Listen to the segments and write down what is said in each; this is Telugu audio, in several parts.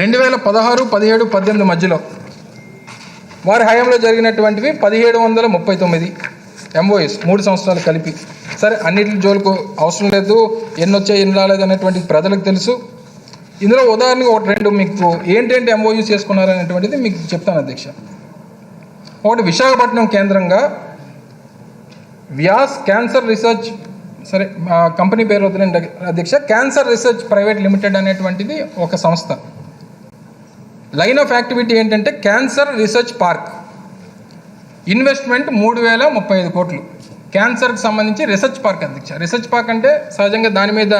రెండు వేల పదహారు పదిహేడు పద్దెనిమిది మధ్యలో వారి హయాంలో జరిగినటువంటివి పదిహేడు వందల ముప్పై తొమ్మిది ఎంఓఎస్ మూడు సంవత్సరాలు కలిపి. సరే అన్నిటి జోలుకు అవసరం లేదు ఎన్ని వచ్చాయి ఎన్ని రాలేదు అనేటువంటి ప్రజలకు తెలుసు. ఇందులో ఉదాహరణకు ఒకటి రెండు మీకు ఏంటంటే ఎంఓయూస్ చేసుకున్నారు అనేటువంటిది మీకు చెప్తాను అధ్యక్ష. ఒకటి విశాఖపట్నం కేంద్రంగా వ్యాస్ క్యాన్సర్ రీసెర్చ్ సరే కంపెనీ పేరు వదిలేండి అధ్యక్ష క్యాన్సర్ రీసెర్చ్ ప్రైవేట్ లిమిటెడ్ అనేటువంటిది ఒక సంస్థ. లైన్ ఆఫ్ యాక్టివిటీ ఏంటంటే క్యాన్సర్ రీసెర్చ్ పార్క్ ఇన్వెస్ట్మెంట్ మూడు వేల ముప్పై ఐదు కోట్లు. క్యాన్సర్కి సంబంధించి రీసెర్చ్ పార్క్ అధ్యక్ష రీసెర్చ్ పార్క్ అంటే సహజంగా దాని మీద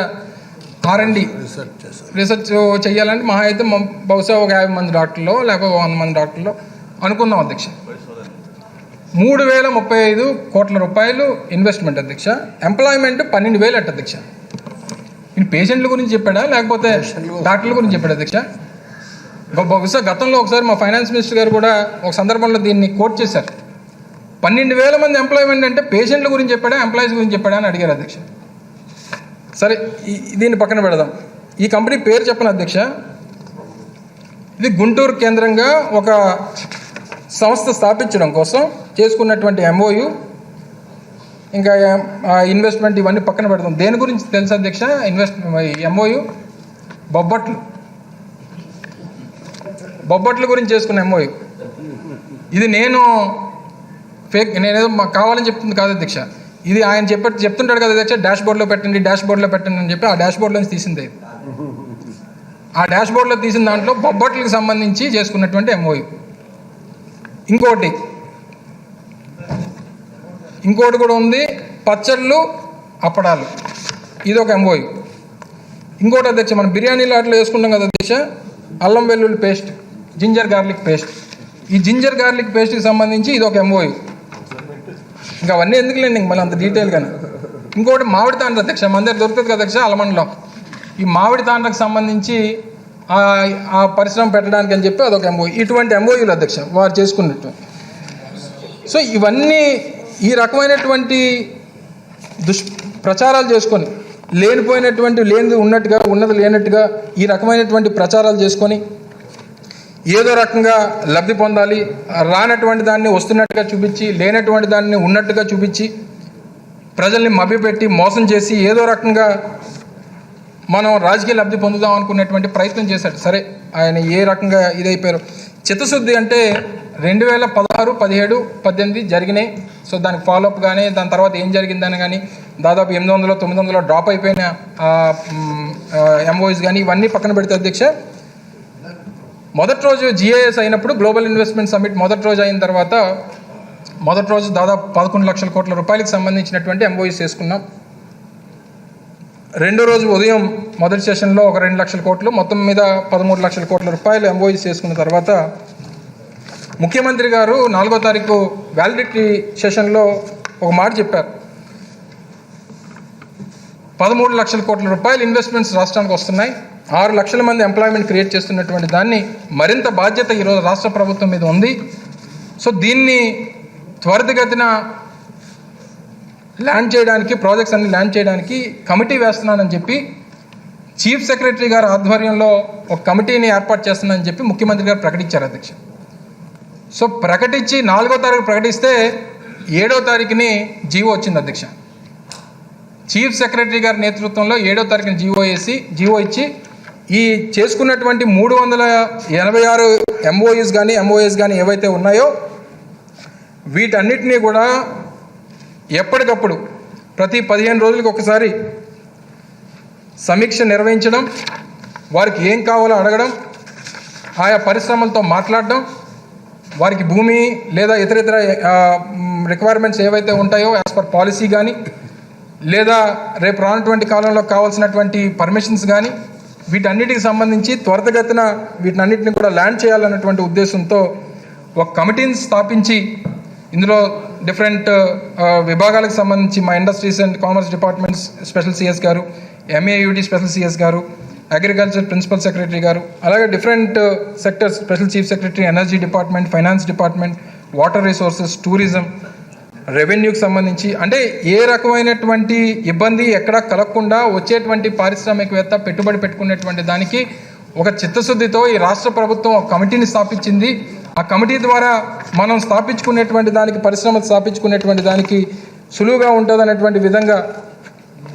ఆర్ఎండి రీసెర్చ్ రీసెర్చ్ చేయాలంటే మహా అయితే బహుశా ఒక యాభై మంది డాక్టర్లో లేకపోతే వంద మంది డాక్టర్లో అనుకుందాం అధ్యక్ష. మూడు వేల ముప్పై ఐదు కోట్ల రూపాయలు ఇన్వెస్ట్మెంట్ అధ్యక్ష. ఎంప్లాయ్మెంట్ పన్నెండు వేలు అట్ట అధ్యక్ష. పేషెంట్ల గురించి చెప్పాడా లేకపోతే డాక్టర్ల గురించి చెప్పాడా అధ్యక్ష? బహుశా గతంలో ఒకసారి మా ఫైనాన్స్ మినిస్టర్ గారు కూడా ఒక సందర్భంలో దీన్ని కోట్ చేశారు. పన్నెండు వేల మంది ఎంప్లాయ్మెంట్ అంటే పేషెంట్ల గురించి చెప్పాడా ఎంప్లాయీస్ గురించి చెప్పాడా అని అడిగారు అధ్యక్ష. సరే దీన్ని పక్కన పెడదాం. ఈ కంపెనీ పేరు చెప్పను అధ్యక్ష. ఇది గుంటూరు కేంద్రంగా ఒక సంస్థ స్థాపించడం కోసం చేసుకున్నటువంటి ఎంఓయు ఇంకా ఇన్వెస్ట్మెంట్ ఇవన్నీ పక్కన పెడదాం. దేని గురించి తెలుసు అధ్యక్ష? ఇన్వెస్ట్ ఎంఓయు బొబ్బట్లు. బొబ్బట్ల గురించి చేసుకున్న ఎంఓయు ఇది నేను ఫేక్ నేనేదో మాకు కావాలని చెప్తుంది కాదు అధ్యక్ష ఇది ఆయన చెప్ప చెప్తుంటాడు కదా అధ్యక్ష డాష్ బోర్డ్లో పెట్టండి డాష్ బోర్డ్లో పెట్టండి అని చెప్పి ఆ డాష్ బోర్డ్లో తీసింది. ఆ డాష్ బోర్డ్లో తీసిన దాంట్లో బొబ్బట్లకు సంబంధించి చేసుకున్నటువంటి ఎంఓయు ఇంకోటి ఇంకోటి కూడా ఉంది పచ్చళ్ళు అప్పడాలు. ఇది ఒక ఎంఓయు ఇంకోటి అధ్యక్ష మనం బిర్యానీలో అట్లా వేసుకుంటాం కదా అధ్యక్ష అల్లం వెల్లుల్లి పేస్ట్. Ginger garlic paste. ఈ జింజర్ గార్లిక్ పేస్ట్కి సంబంధించి ఇది ఒక ఎంఓయు ఇంకా అవన్నీ ఎందుకులేండి ఇంక మళ్ళీ అంత డీటెయిల్గానే ఇంకోటి మామిడి తాండ్ర అధ్యక్ష మన దగ్గర దొరుకుతుంది కదా అధ్యక్ష అలమండలం. ఈ మామిడి తాండ్రకు సంబంధించి ఆ- పరిశ్రమ పెట్టడానికి అని చెప్పి అదొక ఎంఓ ఇటువంటి ఎంఓయూలు అధ్యక్ష వారు చేసుకున్నట్టు. సో ఇవన్నీ ఈ రకమైనటువంటి దుష్ ప్రచారాలు చేసుకొని లేనిపోయినటువంటి లేనిది ఉన్నట్టుగా ఉన్నది లేనట్టుగా ఈ రకమైనటువంటి ప్రచారాలు చేసుకొని ఏదో రకంగా లబ్ధి పొందాలి రానటువంటి దాన్ని వస్తున్నట్టుగా చూపించి లేనటువంటి దాన్ని ఉన్నట్టుగా చూపించి ప్రజల్ని మభ్యపెట్టి మోసం చేసి ఏదో రకంగా మనం రాజకీయ లబ్ధి పొందుదాం అనుకునేటువంటి ప్రయత్నం చేశాడు. సరే ఆయన ఏ రకంగా ఇదైపోయారు. చిత్తశుద్ధి అంటే రెండు వేల పదహారు పదిహేడు పద్దెనిమిది జరిగినాయి. సో దానికి ఫాలోఅప్ కానీ దాని తర్వాత ఏం జరిగిందని కానీ దాదాపు ఎనిమిది వందలు తొమ్మిది వందల డ్రాప్ అయిపోయిన ఎంఓఎస్ కానీ ఇవన్నీ పక్కన పెడితే అధ్యక్ష మొదటి రోజు జిఏఎస్ అయినప్పుడు గ్లోబల్ ఇన్వెస్ట్మెంట్ సమిట్ మొదటి రోజు అయిన తర్వాత మొదటి రోజు దాదాపు పదకొండు లక్షల కోట్ల రూపాయలకు సంబంధించినటువంటి ఎంఓఎస్ చేసుకున్నాం. రెండో రోజు ఉదయం మొదటి సెషన్లో ఒక రెండు లక్షల కోట్లు మొత్తం మీద పదమూడు లక్షల కోట్ల రూపాయలు ఎంఓఎస్ చేసుకున్న తర్వాత ముఖ్యమంత్రి గారు నాలుగో తారీఖు వ్యాలిడిటీ సెషన్లో ఒక మాట చెప్పారు. పదమూడు లక్షల కోట్ల రూపాయలు ఇన్వెస్ట్మెంట్స్ రాష్ట్రానికి వస్తున్నాయి. ఆరు లక్షల మంది ఎంప్లాయ్మెంట్ క్రియేట్ చేస్తున్నటువంటి దాన్ని మరింత బాధ్యత ఈరోజు రాష్ట్ర ప్రభుత్వం మీద ఉంది. సో దీన్ని త్వరితగతిన ల్యాండ్ చేయడానికి ప్రాజెక్ట్స్ అన్ని ల్యాండ్ చేయడానికి కమిటీ వేస్తున్నానని చెప్పి చీఫ్ సెక్రటరీ గారి ఆధ్వర్యంలో ఒక కమిటీని ఏర్పాటు చేస్తున్నానని చెప్పి ముఖ్యమంత్రి గారు ప్రకటించారు అధ్యక్ష. సో ప్రకటించి నాలుగో తారీఖు ప్రకటిస్తే ఏడో తారీఖుని జీవో వచ్చింది అధ్యక్ష. చీఫ్ సెక్రటరీ గారి నేతృత్వంలో ఏడో తారీఖున జీవో వేసి జీవో ఇచ్చి ఈ చేసుకున్నటువంటి మూడు వందల ఎనభై ఆరు ఎంఓఎస్ కానీ ఎంఓఎస్ కానీ ఏవైతే ఉన్నాయో వీటన్నిటినీ కూడా ఎప్పటికప్పుడు ప్రతి పదిహేను రోజులకు ఒకసారి సమీక్ష నిర్వహించడం వారికి ఏం కావాలో అడగడం ఆయా పరిశ్రమలతో మాట్లాడడం వారికి భూమి లేదా ఇతర ఇతర రిక్వైర్మెంట్స్ ఏవైతే ఉంటాయో యాజ్ పర్ పాలసీ కానీ లేదా రేపు రానటువంటి కాలంలో కావాల్సినటువంటి పర్మిషన్స్ కానీ వీటన్నిటికి సంబంధించి త్వరితగతిన వీటన్నిటిని కూడా ల్యాండ్ చేయాలన్నటువంటి ఉద్దేశంతో ఒక కమిటీని స్థాపించి ఇందులో డిఫరెంట్ విభాగాలకు సంబంధించి మా industries and commerce departments special CS గారు ఎంఏయుడి స్పెషల్ సిఎస్ గారు అగ్రికల్చర్ ప్రిన్సిపల్ సెక్రటరీ గారు అలాగే different sectors special chief secretary energy department finance department water resources tourism రెవెన్యూకి సంబంధించి అంటే ఏ రకమైనటువంటి ఇబ్బంది ఎక్కడ కలగకుండా వచ్చేటువంటి పారిశ్రామికవేత్త పెట్టుబడి పెట్టుకునేటువంటి దానికి ఒక చిత్తశుద్ధితో ఈ రాష్ట్ర ప్రభుత్వం ఒక కమిటీని స్థాపించింది. ఆ కమిటీ ద్వారా మనం స్థాపించుకునేటువంటి దానికి పరిశ్రమ స్థాపించుకునేటువంటి దానికి సులువుగా ఉంటుంది అనేటువంటి విధంగా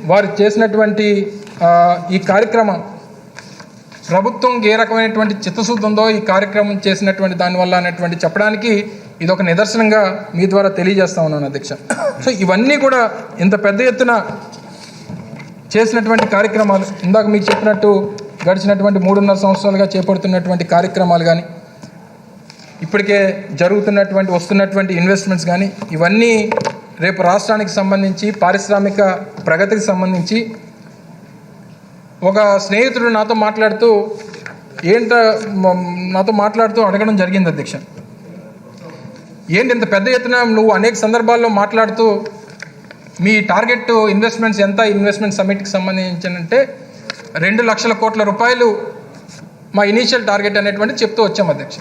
వారు చేసినటువంటి ఈ కార్యక్రమం ప్రభుత్వం ఏ రకమైనటువంటి చిత్తశుద్ధి ఉందో ఈ కార్యక్రమం చేసినటువంటి దానివల్ల అనేటువంటి చెప్పడానికి ఇది ఒక నిదర్శనంగా మీ ద్వారా తెలియజేస్తా ఉన్నాను అధ్యక్ష. సో ఇవన్నీ కూడా ఇంత పెద్ద ఎత్తున చేసినటువంటి కార్యక్రమాలు ఇందాక మీకు చెప్పినట్టు గడిచినటువంటి మూడున్నర సంవత్సరాలుగా చేపడుతున్నటువంటి కార్యక్రమాలు కానీ ఇప్పటికే జరుగుతున్నటువంటి వస్తున్నటువంటి ఇన్వెస్ట్మెంట్స్ కానీ ఇవన్నీ రేపు రాష్ట్రానికి సంబంధించి పారిశ్రామిక ప్రగతికి సంబంధించి ఒక స్నేహితుడు నాతో మాట్లాడుతూ ఏంట నాతో మాట్లాడుతూ అడగడం జరిగింది అధ్యక్ష. ఏంటి ఇంత పెద్ద ఎత్తున నువ్వు అనేక సందర్భాల్లో మాట్లాడుతూ మీ టార్గెట్ ఇన్వెస్ట్మెంట్స్ ఎంత ఇన్వెస్ట్మెంట్ సమిట్కి సంబంధించినంటే రెండు లక్షల కోట్ల రూపాయలు మా ఇనీషియల్ టార్గెట్ అనేటువంటి చెప్తూ వచ్చాం అధ్యక్ష.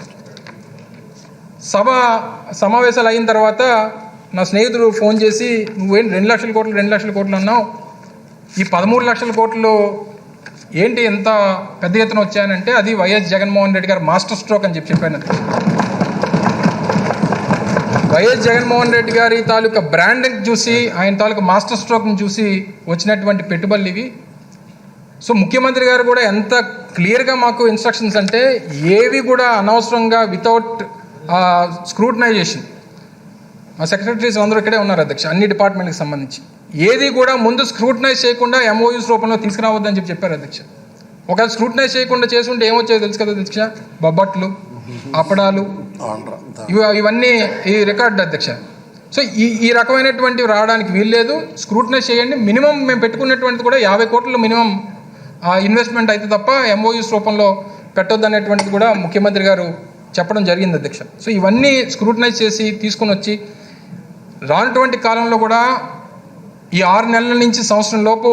సభ సమావేశాలు అయిన తర్వాత నా స్నేహితుడు ఫోన్ చేసి నువ్వేం రెండు లక్షల కోట్లు రెండు లక్షల కోట్లు అన్నావు? ఈ పదమూడు లక్షల కోట్లు ఏంటి ఎంత పెద్ద ఎత్తున వచ్చానంటే అది వైఎస్ జగన్మోహన్ రెడ్డి గారు మాస్టర్ స్ట్రోక్ అని చెప్పి చెప్పాను. వైఎస్ జగన్మోహన్ రెడ్డి గారి తాలూకా బ్రాండింగ్ చూసి ఆయన తాలూకా మాస్టర్ స్ట్రోక్ని చూసి వచ్చినటువంటి పెట్టుబడులు ఇవి. సో ముఖ్యమంత్రి గారు కూడా ఎంత క్లియర్గా మాకు ఇన్స్ట్రక్షన్స్ అంటే ఏవి కూడా అనవసరంగా వితౌట్ స్క్రూటనైజేషన్ మా సెక్రటరీస్ అందరూ ఇక్కడే ఉన్నారు అధ్యక్ష అన్ని డిపార్ట్మెంట్కి సంబంధించి. ఏది కూడా ముందు స్క్రూటనైజ్ చేయకుండా ఎంఓయూస్ రూపంలో తీసుకురావద్దని చెప్పి చెప్పారు అధ్యక్ష. ఒకవేళ స్క్రూటనైజ్ చేయకుండా చేసుంటే ఏమొచ్చేది తెలుసు కదా అధ్యక్ష? బొబ్బట్లు అప్పడాలు ఇవి ఇవన్నీ ఈ రికార్డ్ అధ్యక్ష. సో ఈ ఈ రకమైనటువంటివి రావడానికి వీల్లేదు. స్క్రూటనైజ్ చేయండి. మినిమం మేము పెట్టుకున్నటువంటిది కూడా యాభై కోట్లు మినిమం ఇన్వెస్ట్మెంట్ అయితే తప్ప ఎంఓయూస్ రూపంలో పెట్టొద్దు అనేటువంటిది కూడా ముఖ్యమంత్రి గారు చెప్పడం జరిగింది అధ్యక్ష. సో ఇవన్నీ స్క్రూటనైజ్ చేసి తీసుకొని వచ్చి రానటువంటి కాలంలో కూడా ఈ ఆరు నెలల నుంచి సంవత్సరం లోపు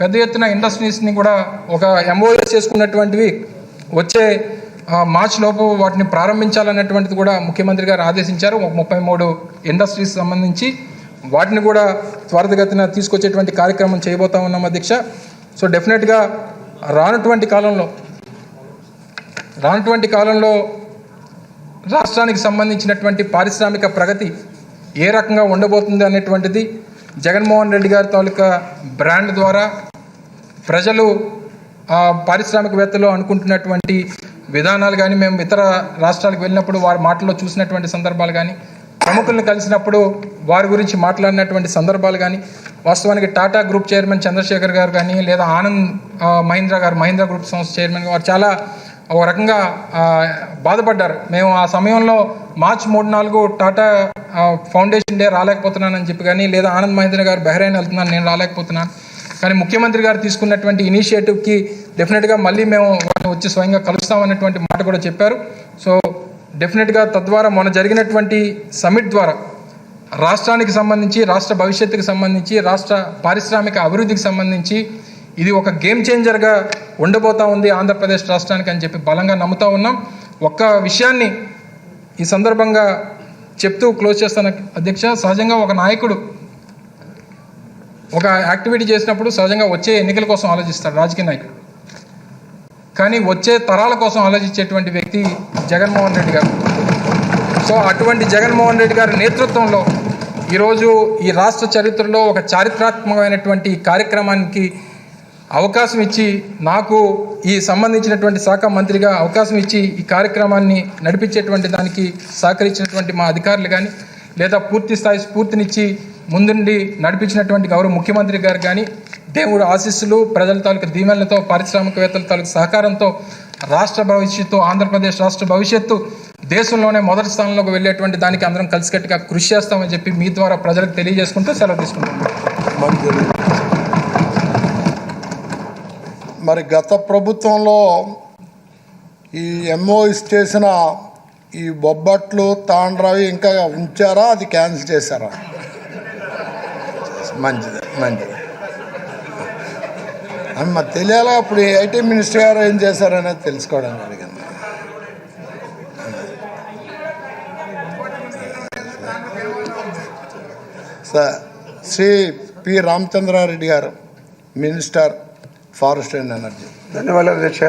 పెద్ద ఎత్తున ఇండస్ట్రీస్ని కూడా ఒక ఎంఓఎస్ చేసుకున్నటువంటివి వచ్చే మార్చ్ లోపు వాటిని ప్రారంభించాలన్నటువంటిది కూడా ముఖ్యమంత్రి గారు ఆదేశించారు. ఒక ముప్పై మూడు ఇండస్ట్రీస్ సంబంధించి వాటిని కూడా త్వరితగతిన తీసుకొచ్చేటువంటి కార్యక్రమం చేయబోతా ఉన్నాం అధ్యక్ష. సో డెఫినెట్గా రానటువంటి కాలంలో రానటువంటి కాలంలో రాష్ట్రానికి సంబంధించినటువంటి పారిశ్రామిక ప్రగతి ఏ రకంగా ఉండబోతుంది అనేటువంటిది జగన్మోహన్ రెడ్డి గారి తాలూకా బ్రాండ్ ద్వారా ప్రజలు పారిశ్రామికవేత్తలు అనుకుంటున్నటువంటి విధానాలు కానీ మేము ఇతర రాష్ట్రాలకు వెళ్ళినప్పుడు వారి మాటల్లో చూసినటువంటి సందర్భాలు కానీ ప్రముఖులను కలిసినప్పుడు వారి గురించి మాట్లాడినటువంటి సందర్భాలు కానీ వాస్తవానికి టాటా గ్రూప్ చైర్మన్ చంద్రశేఖర్ గారు కానీ లేదా ఆనంద్ మహీంద్ర మహీంద్రా గారు మహీంద్రా గ్రూప్ సంస్థ చైర్మన్ వారు చాలా ఒక రకంగా బాధపడ్డారు. మేము ఆ సమయంలో మార్చ్ మూడు నాలుగు టాటా ఫౌండేషన్ డే రాలేకపోతున్నానని చెప్పి కానీ లేదా ఆనంద్ మహేంద్ర గారు బహ్రైన్ వెళ్తున్నాను నేను రాలేకపోతున్నాను. కానీ ముఖ్యమంత్రి గారు తీసుకున్నటువంటి ఇనిషియేటివ్కి డెఫినెట్గా మళ్ళీ మేము వచ్చి స్వయంగా కలుస్తామన్నటువంటి మాట కూడా చెప్పారు. సో డెఫినెట్గా తద్వారా మొన్న జరిగినటువంటి సమిట్ ద్వారా రాష్ట్రానికి సంబంధించి రాష్ట్ర భవిష్యత్తుకు సంబంధించి రాష్ట్ర పారిశ్రామిక అభివృద్ధికి సంబంధించి ఇది ఒక గేమ్ చేంజర్గా ఉండబోతా ఉంది ఆంధ్రప్రదేశ్ రాష్ట్రానికి అని చెప్పి బలంగా నమ్ముతా ఉన్నాం. ఒక్క విషయాన్ని ఈ సందర్భంగా చెప్తూ క్లోజ్ చేస్తాను అధ్యక్ష. సహజంగా ఒక నాయకుడు ఒక యాక్టివిటీ చేసినప్పుడు సహజంగా వచ్చే ఎన్నికల కోసం ఆలోచిస్తాడు రాజకీయ నాయకుడు. కానీ వచ్చే తరాల కోసం ఆలోచించేటువంటి వ్యక్తి జగన్మోహన్ రెడ్డి గారు. సో అటువంటి జగన్మోహన్ రెడ్డి గారి నేతృత్వంలో ఈరోజు ఈ రాష్ట్ర చరిత్రలో ఒక చారిత్రాత్మకమైనటువంటి కార్యక్రమానికి అవకాశం ఇచ్చి నాకు ఈ సంబంధించినటువంటి శాఖ మంత్రిగా అవకాశం ఇచ్చి ఈ కార్యక్రమాన్ని నడిపించేటువంటి దానికి సహకరించినటువంటి మా అధికారులు కానీ లేదా పూర్తి స్థాయి స్ఫూర్తినిచ్చి ముందుండి నడిపించినటువంటి గౌరవ ముఖ్యమంత్రి గారు కానీ దేవుడు ఆశీస్సులు ప్రజల తాలూకు దీవెనలతో పారిశ్రామికవేత్తల తాలూకు సహకారంతో రాష్ట్ర భవిష్యత్తు ఆంధ్రప్రదేశ్ రాష్ట్ర భవిష్యత్తు దేశంలోనే మొదటి స్థానంలోకి వెళ్ళేటువంటి దానికి అందరం కలిసికట్టుగా కృషి చేస్తామని చెప్పి మీ ద్వారా ప్రజలకు తెలియజేసుకుంటూ సెలవు తీసుకుంటాం మరి గత ప్రభుత్వంలో ఈ ఎంఓఎస్ చేసిన ఈ బొబ్బట్లు తాండ్రవి ఇంకా ఉంచారా? అది క్యాన్సిల్ చేశారా? మంచిది మంచిది. అది మరి తెలియాలా అప్పుడు ఐటీ మినిస్టర్ గారు ఏం చేశారనేది తెలుసుకోవడానికి అడిగాను సార్ శ్రీ పి రామచంద్రారెడ్డి గారు మినిస్టర్ ఫారెస్ట్ అండ్ ఎనర్జీ. ధన్యవాదాలు అధ్యక్ష